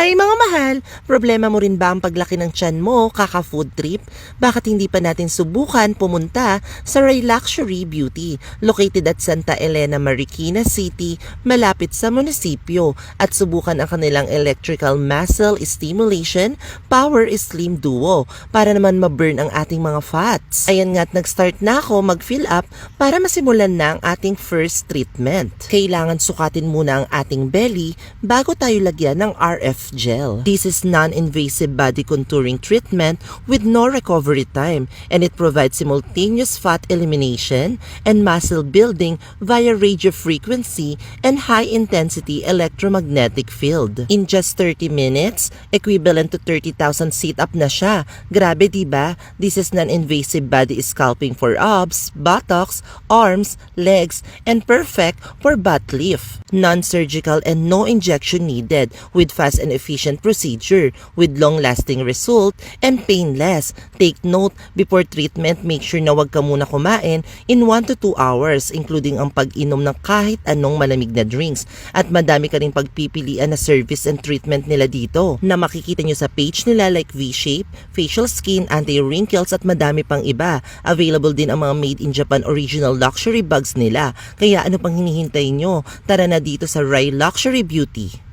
Hi mga mahal! Problema mo rin ba ang paglaki ng tiyan mo kaka-food trip? Bakit hindi pa natin subukan pumunta sa Ray Luxury Beauty located at Santa Elena, Marikina City, malapit sa munisipyo at subukan ang kanilang electrical muscle stimulation power slim duo para naman ma-burn ang ating mga fats. Ayan nga't nag-start na ako mag-fill up para masimulan na ang ating first treatment. Kailangan sukatin muna ang ating belly bago tayo lagyan ng RF gel. This is non-invasive body contouring treatment with no recovery time and it provides simultaneous fat elimination and muscle building via radio frequency and high intensity electromagnetic field. In just 30 minutes, equivalent to 30,000 sit-up na siya. Grabe 'di ba? This is non-invasive body scalping for abs, buttocks, arms, legs, and perfect for butt lift. Non-surgical and no injection needed with fast and efficient procedure with long-lasting result and painless. Take note, before treatment, make sure na wag ka muna kumain in 1 to 2 hours including ang pag-inom ng kahit anong malamig na drinks. At madami ka rin pagpipilian na service and treatment nila dito na makikita nyo sa page nila like V-Shape, facial skin, anti-wrinkles at madami pang iba. Available din ang mga made in Japan original luxury bags nila. Kaya ano pang hinihintay nyo? Tara na dito sa Rai Luxury Beauty.